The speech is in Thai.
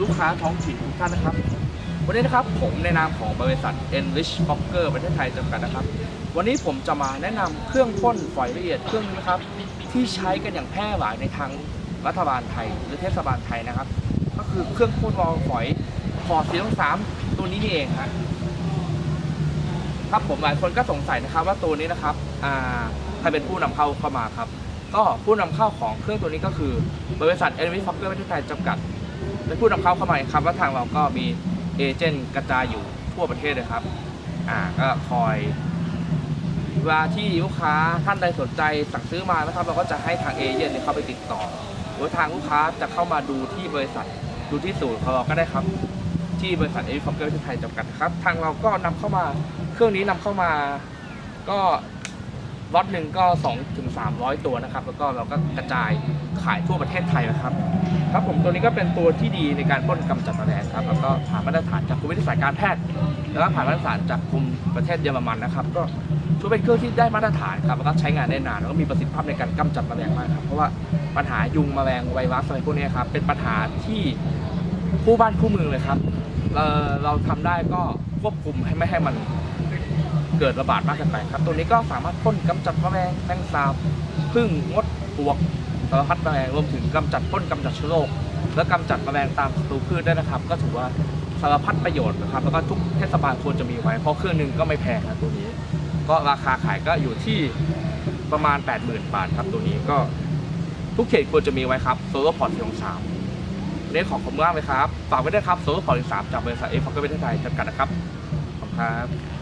ลูกค้าท้องถิ่นทุกท่านนะครับ วันนี้นะครับผมในนามของบริษัท Enrich Fokker ประเทศไทยจำกัดนะครับ วันนี้ผมจะมาแนะนำเครื่องพ่นฝอยละเอียดเครื่องนึงนะครับ ที่ใช้กันอย่างแพร่หลายในทางรัฐบาลไทย หรือเทศบาลไทยนะครับ ก็คือเครื่องพ่นละอองฝอยพอสีทองสามตัวนี้นี่เองฮะครับผมหลายคนก็สงสัยนะครับว่าตัวนี้นะครับใครเป็นผู้นำเข้าเข้ามาครับ ก็ผู้นำเข้าของเครื่องตัวนี้ก็คือบริษัท Enrich Fokker ประเทศไทยจำกัด เป็นผู้นำเข้าเข้ามาครับว่าทางเราก็มีเอเจนต์กระจายอยู่ทั่วประเทศเลยครับอ่าก็คอยเวลาที่ลูกค้าท่านใดสนใจสั่งซื้อมานะครับ เราก็จะให้ทางเอเจนต์เนี่ยเข้าไปติดต่อ หรือทางลูกค้าจะเข้ามาดูที่บริษัทดูที่ศูนย์ของเราก็ได้ครับ ที่บริษัทเอฟฟอกเกอร์ที่ไทยจำกัดครับ ทางเราก็นำเข้ามาเครื่องนี้นำเข้ามาก็ล็อตหนึ่งก็2ถึง300 ตัวนะครับ แล้วก็เราก็กระจายขายทั่วประเทศไทยนะครับ ครับผมตัวนี้ก็เป็นตัวที่ดีในการพ่นกำจัดแมลงครับแล้วก็ผ่านมาตรฐานจากกรมวิทยาศาสตร์การแพทย์แล้วก็ผ่านมาตรฐานจากกรมประเทศเยอรมันนะครับ ก็ถือเป็นเครื่องที่ได้มาตรฐานครับแล้วก็ใช้งานได้นานแล้วก็มีประสิทธิภาพในการกำจัดแมลงมากครับเพราะว่าปัญหายุงแมลงไวรัสอะไรพวกนี้ครับเป็นปัญหาที่คู่บ้านคู่เมืองเลยครับเราเราทำได้ก็ควบคุมให้ไม่ให้มันเกิดระบาดมากเกินไปครับ ตัวนี้ก็สามารถพ่นกำจัดแมลงแมงสาบพึ่งมดปวก สารพัดแมลงรวมถึงกำจัดพ่นกำจัดเชื้อโรคและกำจัดแมลงตามศัตรูพืชได้นะครับ ก็ถือว่าสารพัดประโยชน์นะครับแล้วก็ทุกเทศบาลควรจะมีไว้เพราะเครื่องนึงก็ไม่แพงนะตัวนี้ ก็ราคาขายก็อยู่ที่ประมาณ 80,000 บาทครับตัวนี้ก็ทุกเขตควรจะมีไว้ครับโซลาร์พอร์ตที่สามวันนี้ขอขอบคุณมากเลยครับ ฝากไว้ด้วยครับโซลาร์พอร์ตที่สามจากบริษัทเอฟฟอกเกอร์ประเทศไทยจำกัดนะครับ ขอบคุณครับ